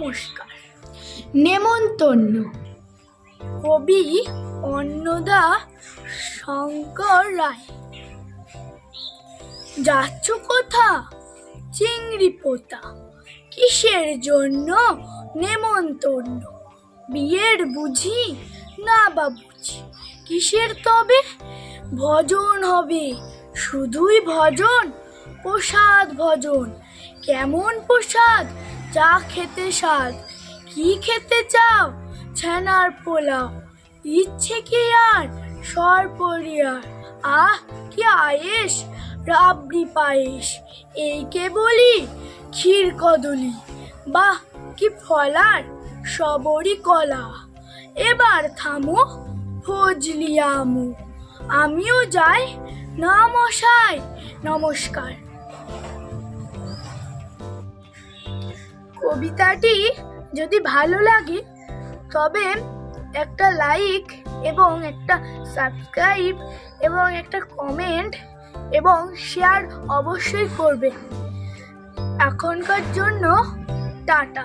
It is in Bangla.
নমস্কার। নেমন্তন্ন। কবি অন্নদা শঙ্কর রায়। যাচ্ছ কোথা? চিংড়ি পোতা। কিসের জন্য নেমন্তন্ন? বিয়ের বুঝি? না বা বুঝি। কিসের তবে? ভজন হবে। শুধুই ভজন? প্রসাদ ভজন। কেমন প্রসাদ? যা খেতে স্বাদ। কি খেতে চাও? ছানার পোলাও। ইচ্ছে কি আর? সরপরিয়ার আহ, কি আয়েস রাবড়ি পায়েস এই কে বলি? ক্ষীর কদলি। বাহ, কি ফলার? সবরি কলা। এবার থামো ফজলি আমু। আমিও যাই। না মশাই, নমস্কার। কবিতাটি যদি ভালো লাগে, তবে একটা লাইক এবং একটা সাবস্ক্রাইব এবং একটা কমেন্ট এবং শেয়ার অবশ্যই করবে। এখনকার জন্য টাটা।